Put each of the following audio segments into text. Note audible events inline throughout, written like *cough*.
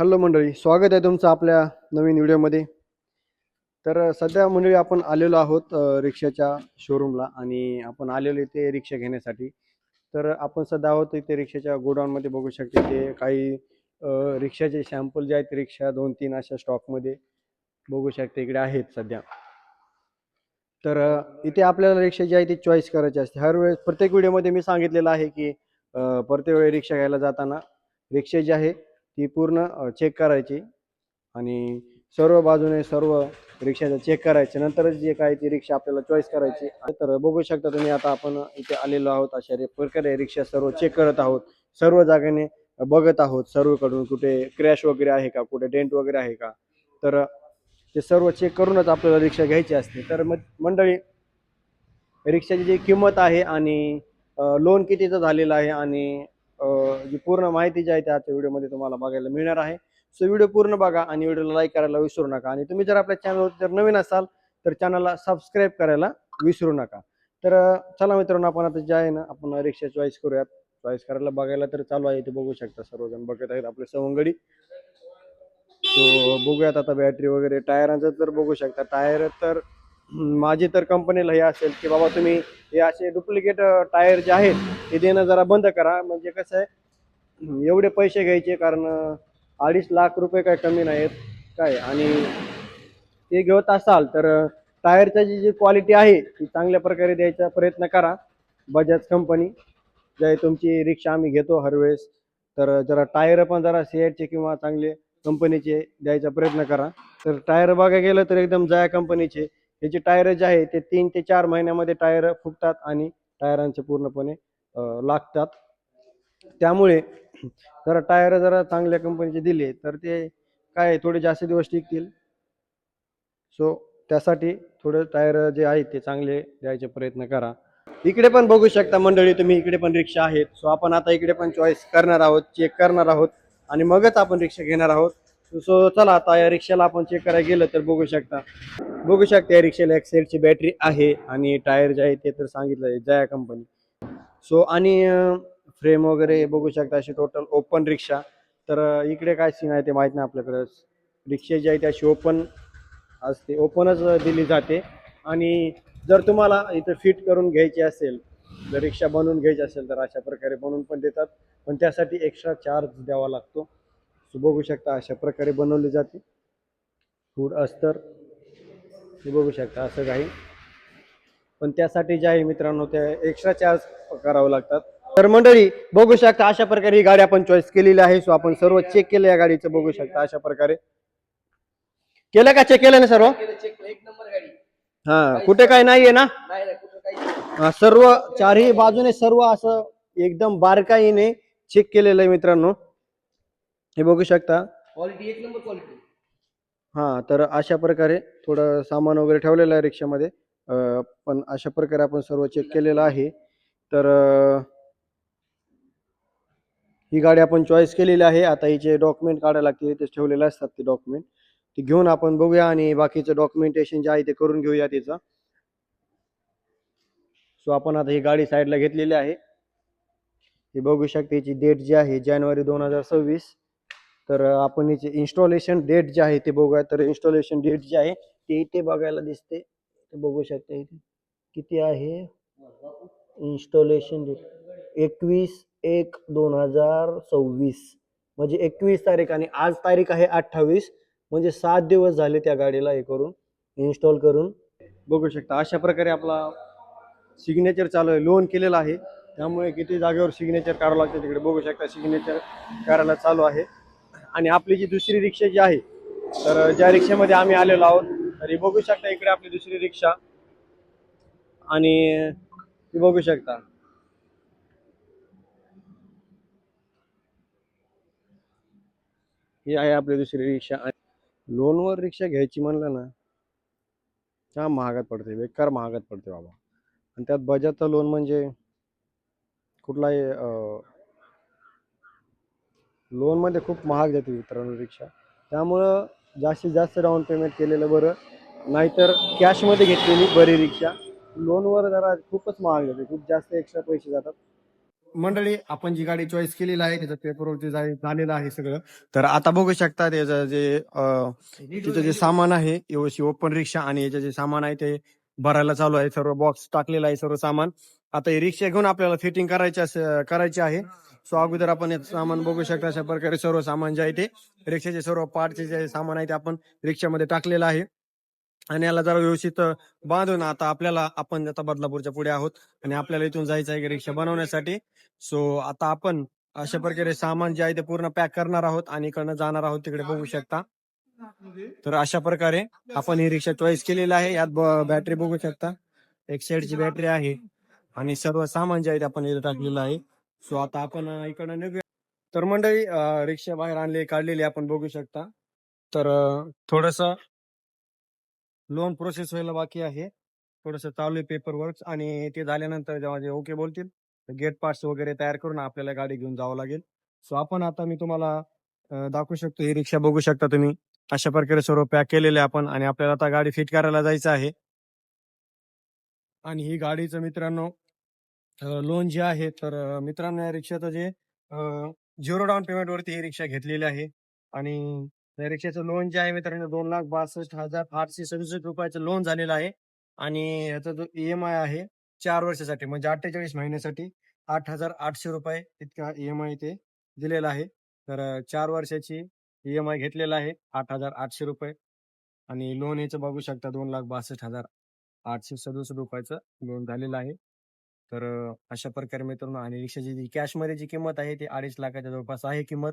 Hello मंडळी स्वागत आहे तुमचं आपल्या नवीन व्हिडिओमध्ये. तर सध्या मंडळी आपण आलेलो आहोत रिक्षाच्या शोरूमला आणि आपण आलेलो इथे रिक्षा घेण्यासाठी. तर आपण सध्या आहोत इथे रिक्षाच्या गोडाऊनमध्ये बघू शकते ते काही रिक्षाचे सॅम्पल जे आहेत रिक्षा दोन तीन अशा स्टॉकमध्ये बघू शकते इकडे आहेत सध्या. तर इथे आपल्याला रिक्षा जी आहे ती चॉईस करायची असते. हर वेळेस प्रत्येक व्हिडिओमध्ये मी सांगितलेलं आहे की प्रत्येक वेळी रिक्षा घ्यायला जाताना रिक्षा जी आहे ती पूर्ण चेक करायची. आणि सर्व बाजूने सर्व रिक्षाचं चेक करायचे. नंतरच जे काय ती रिक्षा आपल्याला चॉईस करायची तर बघू शकता तुम्ही आता आपण इथे आलेलो आहोत. अशा प्रकारे रिक्षा सर्व चेक करत आहोत. सर्व जागेने बघत आहोत. सर्वकडून कुठे क्रॅश वगैरे आहे का? कुठे डेंट वगैरे आहे का? तर ते सर्व चेक करूनच आपल्याला रिक्षा घ्यायची असते. तर मग मंडळी रिक्षाची जी किंमत आहे आणि लोन कितीचं झालेलं आहे आणि जी पूर्ण माहिती जी आहे ती आजच्या व्हिडिओमध्ये तुम्हाला बघायला मिळणार आहे. सो व्हिडिओ पूर्ण बघा आणि व्हिडिओला लाईक करायला विसरू नका. आणि तुम्ही जर आपल्या चॅनलवर जर नवीन असाल तर चॅनलला सबस्क्राईब करायला विसरू नका. तर चला मित्रांनो आपण आता जे आहे ना आपण रिक्षा चॉईस करूयात. चॉईस करायला बघायला तर चालू आहे ते बघू शकता सर्वजण. बघत आहेत आपले सवंगडी. सो बघूयात आता बॅटरी वगैरे. टायरांचं तर बघू शकता. टायर तर माझी तर कंपनीला हे असेल की बाबा तुम्ही हे असे डुप्लिकेट टायर जे आहेत ते देणं जरा बंद करा. म्हणजे कसं आहे एवढे पैसे घ्यायचे कारण अडीच लाख रुपये काय कमी नाहीत काय? आणि ते घेत असाल तर टायरची जी जी क्वालिटी आहे ती चांगल्या प्रकारे द्यायचा प्रयत्न करा बजाज कंपनी. जे तुमची रिक्षा आम्ही घेतो हरवेळेस तर जरा टायर पण जरा सीएटचे किंवा चांगले कंपनीचे द्यायचा प्रयत्न करा. तर टायर बघायला गेलं तर एकदम जया कंपनीचे. याचे टायर जे आहे ते तीन ते चार महिन्यामध्ये टायर फुगतात आणि टायरांचे पूर्णपणे लागतात. त्यामुळे *coughs* जरा टायर जरा चांगल्या कंपनीचे दिले तर ते काय थोडे जास्त दिवस टिकतील. सो त्यासाठी थोडं टायर जे आहेत ते चांगले द्यायचे प्रयत्न करा. इकडे पण बघू शकता मंडळी तुम्ही इकडे पण रिक्षा आहेत. सो आपण आता इकडे पण चॉईस करणार आहोत चेक करणार आहोत आणि मगच आपण रिक्षा घेणार आहोत. सो चला आता या रिक्षाला आपण चेक करायला गेलं तर बघू शकता. बघू शकता या रिक्षाला एक्सेलची बॅटरी आहे आणि टायर जे आहे ते तर सांगितलं आहे जया कंपनी सो आणि फ्रेम वगैरे बघू शकता अशी टोटल ओपन रिक्षा. तर इकडे काय सीन आहे ते माहीत नाही आपल्याकडं. रिक्षा जी आहे ती अशी ओपन असते. ओपनच दिली जाते. आणि जर तुम्हाला इथं फिट करून घ्यायची असेल जर रिक्षा बनवून घ्यायची असेल तर अशा प्रकारे बनवून पण देतात. पण त्यासाठी एक्स्ट्रा चार्ज द्यावा लागतो. सो बघू शकता अशा प्रकारे बनवली जाते. फूड अस्तर. हे बघू शकता असं काही. पण त्यासाठी जे आहे मित्रांनो त्या एक्स्ट्रा चार्ज करावं लागतात. तर मंडळी बघू शकता अशा प्रकारे ही गाडी आपण चॉईस केलेली आहे. सो आपण सर्व चेक केलं या गाडीचं. बघू शकता अशा प्रकारे. केलं का चेक केलं ना सर्व? हा कुठे काय नाहीये ना? हा, सर्व चारही बाजूने सर्व असं एकदम बारकाईने चेक केलेलं आहे मित्रांनो. हे बघू शकता. क्वालिटी एक नंबर क्वालिटी हा तर अशा प्रकारे थोडं सामान वगैरे ठेवलेलं आहे रिक्षामध्ये. पण अशा प्रकारे आपण सर्व चेक केलेलं आहे. तर ही गाडी आपण चॉईस केलेली आहे. आता हिचे डॉक्युमेंट काढायला लागतील इथे ठेवलेले असतात ते डॉक्युमेंट ते घेऊन आपण बघूया आणि बाकीचं डॉक्युमेंटेशन जे आहे ते करून घेऊया तिचं. सो आपण आता ही गाडी साईडला घेतलेली आहे. हे बघू शकते याची डेट जी आहे जानेवारी दोन हजार सव्वीस. तर आपण हिचे इन्स्टॉलेशन डेट जे आहे ते बघूया. तर इन्स्टॉलेशन डेट जे आहे ते इथे बघायला दिसते. ते बघू शकते इथे. किती आहे? इन्स्टॉलेशन डेट एकवीस एक दोन हजार सव्वीस. म्हणजे एकवीस तारीख आणि आज तारीख आहे अठ्ठावीस. म्हणजे सात दिवस झाले त्या गाडीला हे करून इन्स्टॉल करून. बघू शकता अशा प्रकारे आपला सिग्नेचर चालू आहे. लोन केलेलं आहे. त्यामुळे किती जागेवर सिग्नेचर काढावं लागतं तिकडे बघू शकता सिग्नेचर करायला चालू आहे. आणि आपली जी दुसरी रिक्षा जी आहे तर ज्या रिक्षामध्ये आम्ही आलेलो आहोत तर बघू शकता इकडे आपली दुसरी रिक्षा. आणि बघू शकता. ही आहे आपली दुसरी रिक्षा. लोनवर रिक्षा घ्यायची म्हणलं ना त्या महागात पडते बेकार महागात पडते बाबा. आणि त्यात बजाजचं लोन म्हणजे कुठलाही लोनमध्ये खूप महाग जाते मित्रांनो रिक्षा. त्यामुळं जास्तीत जास्त डाऊन पेमेंट केलेलं बरं नाहीतर कॅशमध्ये घेतलेली बरी रिक्षा. लोनवर जरा खूपच महाग जाते खूप जास्त एक्स्ट्रा पैसे जातात. मंडळी आपण जी गाडी चॉईस केलेली आहे त्याचं पेपरवरती झालेलं आहे सगळं. तर आता बघू शकता त्याचं जे तिचं जे सामान आहे एवढी ओपन रिक्षा आणि याचं जे सामान आहे ते भरायला चालू आहे. सर्व बॉक्स टाकलेलं आहे सर्व सामान. आता ही रिक्षा घेऊन आपल्याला फिटिंग करायची करायची आहे. सो अगोदर आपण सामान बघू शकता अशा प्रकारे सर्व सामान जे आहे ते रिक्षाचे सर्व पार्टचे जे सामान आहे ते आपण रिक्षामध्ये टाकलेलं आहे. आणि याला जरा व्यवस्थित बांधून आता आपल्याला आपण आता बदलापूरच्या पुढे आहोत आणि आपल्याला इथून जायचं आहे रिक्षा बनवण्यासाठी. सो आता आपण अशा प्रकारे सामान जे आहे ते पूर्ण पॅक करणार आहोत आणि इकडनं जाणार आहोत तिकडे बघू शकता. तर अशा प्रकारे आपण ही रिक्षा चॉईस केलेली आहे. यात बॅटरी बघू शकता. एक साईडची बॅटरी आहे आणि सर्व सामान जे आहे ते आपण इथे टाकलेलं आहे. सो आता आपण इकडनं निघूया. तर मंडळी रिक्षा बाहेर आणली काढलेली आपण बघू शकता. तर थोडस लोन प्रोसेस व्हायला बाकी आहे. थोडस चालू आहे पेपर वर्क आणि ते झाल्यानंतर जेव्हा जे ओके बोलतील गेट पास वगैरे तयार करून आपल्याला गाडी घेऊन जावं लागेल. सो आपण आता मी तुम्हाला दाखवू शकतो ही रिक्षा बघू शकता तुम्ही. अशा प्रकारे सर्व पॅक केलेले आपण आणि आपल्याला आता गाडी फिट करायला जायचं आहे. आणि ही गाडीचं मित्रांनो लोन जे आहे तर मित्रांनो या रिक्षाचं जे झिरो डाऊन पेमेंट वरती ही रिक्षा घेतलेली आहे. आणि या रिक्षाचं लोन जे आहे मित्रांनो दोन लाख बासष्ट हजार आठशे सदुसष्ट रुपयाचं लोन झालेलं आहे. आणि याचा जो ई एम आय आहे चार वर्षासाठी म्हणजे अठ्ठेचाळीस महिन्यासाठी आठ हजार आठशे रुपये इतका ई एम आय ते दिलेला आहे. तर चार वर्षाची ई एम आय घेतलेला आहे आठ हजार आठशे रुपये. आणि लोन याचं बघू शकता दोन लाख बासष्ट हजार आठशे सदुसष्ट रुपयाचं लोन झालेलं आहे. तर अशा प्रकारे मित्रांनो आणि रिक्षाची जी कॅशमध्ये जी किंमत आहे ती अडीच लाखाच्या जवळपास आहे किंमत.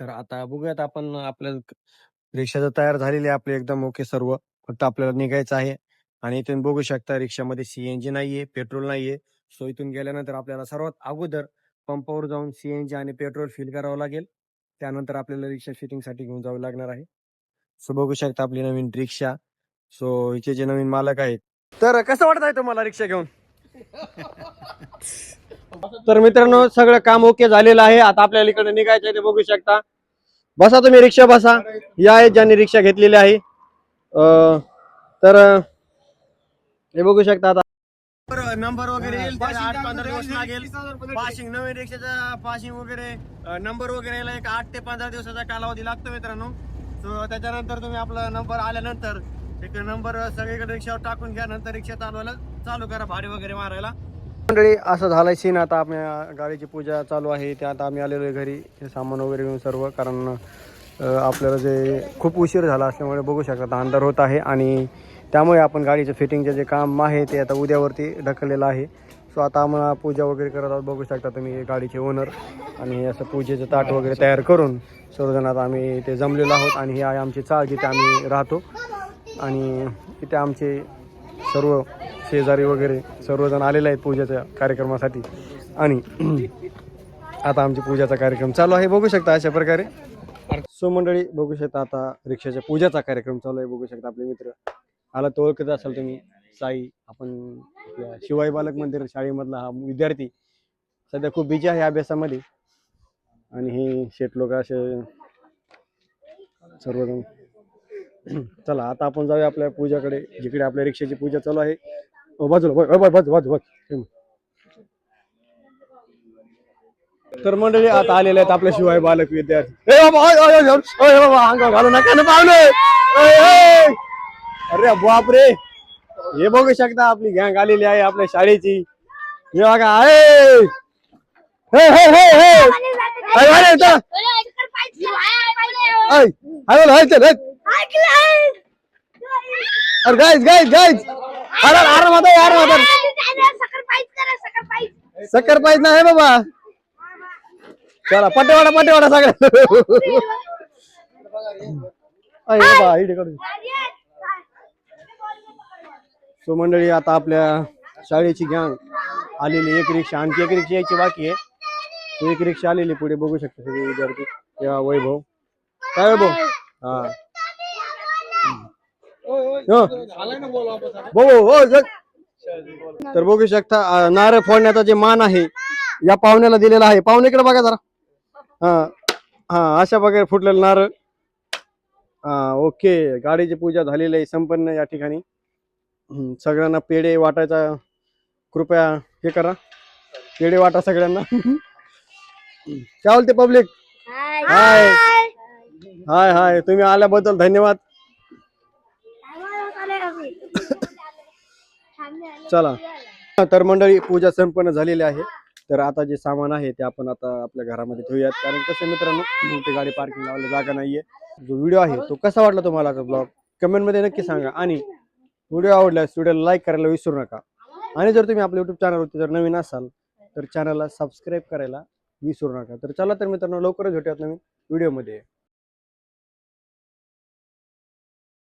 तर आता बघूयात आपण आपल्या रिक्षा तर तयार झालेली आहे आपली एकदम ओके सर्व. फक्त आपल्याला निघायचं आहे. आणि इथून बघू शकता रिक्षामध्ये सीएनजी नाहीये पेट्रोल नाहीये. सो इथून गेल्यानंतर आपल्याला सर्वात अगोदर पंपावर जाऊन सीएनजी आणि पेट्रोल फिल करावं लागेल. त्यानंतर आपल्याला रिक्षा फिटिंगसाठी घेऊन जावं लागणार आहे. सो बघू शकता आपली नवीन रिक्षा. सो हिचे जे नवीन मालक आहेत. तर कसं वाटत आहे तुम्हाला रिक्षा घेऊन? *laughs* तर मित्रांनो सगळं काम ओके झालेलं आहे. आता आपल्याला इकडे निघायचं आहे ते बघू शकता. बसा तुम्ही रिक्षा बसा. या आहेत ज्यांनी रिक्षा घेतलेली आहे. तर हे बघू शकता आता. नंबर वगैरे येईल आठ पंधरा दिवस लागेल. पासिंग नवीन रिक्षाचा पासिंग वगैरे नंबर वगैरे यायला एक आठ ते पंधरा दिवसाचा कालावधी लागतो मित्रांनो. त्याच्यानंतर तुम्ही आपला नंबर आल्यानंतर एक नंबर सगळीकडे रिक्षावर टाकून घ्या. नंतर रिक्षा चालवायला चालू करा भाडे वगैरे मारायला. मंडळी असं झालं सीन आता आपल्या गाडीची पूजा चालू आहे. ते आता आम्ही आलेलो आहे घरी. हे सामान वगैरे घेऊन सर्व कारण आपल्याला जे खूप उशीर झाला असल्यामुळे बघू शकता अंधार होत आहे. आणि त्यामुळे आपण गाडीचं फिटिंगचे जे काम आहे ते आता उद्यावरती ढकललेलं आहे. सो आता आम्हाला पूजा वगैरे करत आहोत. बघू शकता तुम्ही गाडीचे ओनर आणि असं पूजेचं ताट वगैरे तयार करून सर्वजण आता आम्ही ते जमलेलो आहोत. आणि ही आहे आमची चाळ जिथे आम्ही राहतो. आणि इथे आमचे सर्व शेजारी वगैरे सर्वजण आलेले आहेत पूजेच्या कार्यक्रमासाठी. आणि आता आमची पूजाचा कार्यक्रम चालू आहे. बघू शकता अशा प्रकारे. सो मंडळी बघू शकता आता रिक्षाच्या पूजाचा कार्यक्रम चालू आहे. बघू शकता आपले मित्र. आला तो ओळखत असाल तुम्ही. साई आपण आपल्या शिवाई बालक मंदिर शाळेमधला हा विद्यार्थी. सध्या खूप बिजी आहे अभ्यासामध्ये. आणि हे शेट लोक असे सर्वजण. चला आता आपण जाऊया आपल्या पूजाकडे. जिकडे आपल्या रिक्षाची पूजा चालू आहे. बाजूला बघ, बाजू बाजू बाजू तर मंडळी आता आलेले आहेत आपल्या शिवाय बालक विद्यार्थी अंगावर घालू नका ना ओय. अरे बाप रे हे बघू शकता आपली गँग आलेली आहे आपल्या शाळेची हे बघा आहे हे हे हे हे अरे, गाईज गाईज गाईज अरे अरे माता यार माता. सक्कर पाहिजे नाही बाबा. चला पटेवाडा पटेवाडा सगळ्या. सो मंडळी आता आपल्या शाळेची गँग आलेली एक रिक्षा. आणखी एक रिक्षा यायची बाकी आहे. तो एक रिक्षा आलेली पुढे बघू शकता सगळे विद्यार्थी. या वैभव. काय वैभव? हा. तर बघू शकता नारळ फोडण्याचा जे मान आहे या पाहुण्याला दिलेला आहे. पाहुण्याकडे बघा जरा. हा हा अशा प्रकारे फुटलेलं नारळ. हा ओके. गाडीची पूजा झालेली आहे संपन्न या ठिकाणी. सगळ्यांना पेढे वाटायचा. कृपया हे करा. पेढे वाटा सगळ्यांना. *laughs* काय बोलते पब्लिक? हाय. हाय. हाय हाय. तुम्ही आल्याबद्दल धन्यवाद. चला. तर मंडळी पूजा संपन्न झालेली आहे. तर आता जे सामान आहे ते आपण आता आपल्या घरामध्ये ठेवूयात. कारण कसं मित्रांनो ते गाडी पार्किंग लावायला जागा नाहीये. जो व्हिडिओ आहे तो कसा वाटला तुम्हाला ब्लॉग कमेंटमध्ये नक्की सांगा. आणि व्हिडिओ आवडल्यास व्हिडिओला लाईक करायला विसरू नका. आणि जर तुम्ही आपल्या युट्यूब चॅनलवरती जर नवीन असाल तर चॅनलला सबस्क्राईब करायला विसरू नका. तर चला तर मित्रांनो लवकरच भेटूयात नवीन व्हिडिओमध्ये